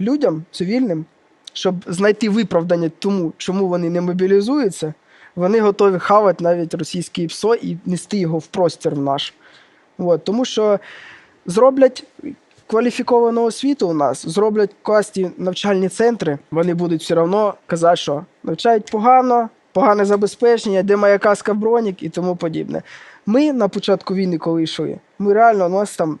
людям, цивільним, щоб знайти виправдання тому, чому вони не мобілізуються, вони готові хавати навіть російське ПСО і нести його в простір в наш. От, тому що зроблять кваліфіковану освіту у нас, зроблять класні навчальні центри, вони будуть все одно казати, що навчають погано, погане забезпечення, де моя каска бронік і тому подібне. Ми на початку війни, коли йшли, ми реально у нас там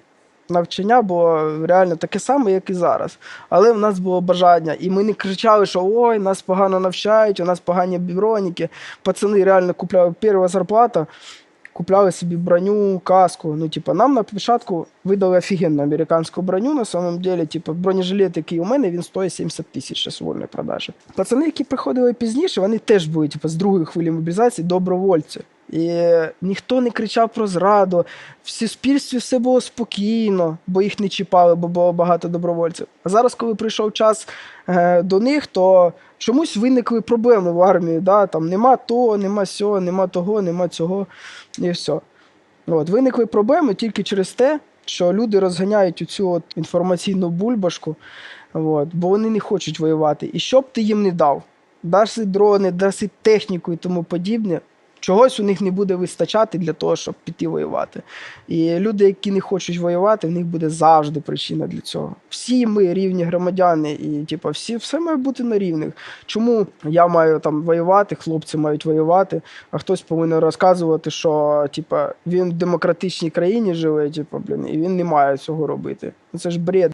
навчання було реально таке саме, як і зараз. Але в нас було бажання, і ми не кричали, що ой, нас погано навчають, у нас погані броніки. Пацани реально купляли перша зарплата, купляли собі броню, каску. Ну, типу, нам на початку видали офігенну американську броню. На самом деле, типу, бронежилет, який у мене, він стоїть 70 тисяч зараз вольної продажі. Пацани, які приходили пізніше, вони теж були, типу, з другої хвилі мобілізації добровольці. І ніхто не кричав про зраду, в суспільстві все було спокійно, бо їх не чіпали, бо було багато добровольців. А зараз, коли прийшов час е, до них, то чомусь виникли проблеми в армії. Да? Там нема того, нема сього, нема того, нема цього, і все. От, виникли проблеми тільки через те, що люди розганяють цю от інформаційну бульбашку, от, бо вони не хочуть воювати. І що б ти їм не дав, даси дрони, даси техніку і тому подібне. Чогось у них не буде вистачати для того, щоб піти воювати. І люди, які не хочуть воювати, в них буде завжди причина для цього. Всі ми рівні громадяни, і типу, всі все має бути на рівних. Чому я маю там воювати, хлопці мають воювати, а хтось повинен розказувати, що типу, він в демократичній країні живе, типу, блін, і він не має цього робити. Ну, Це ж бред.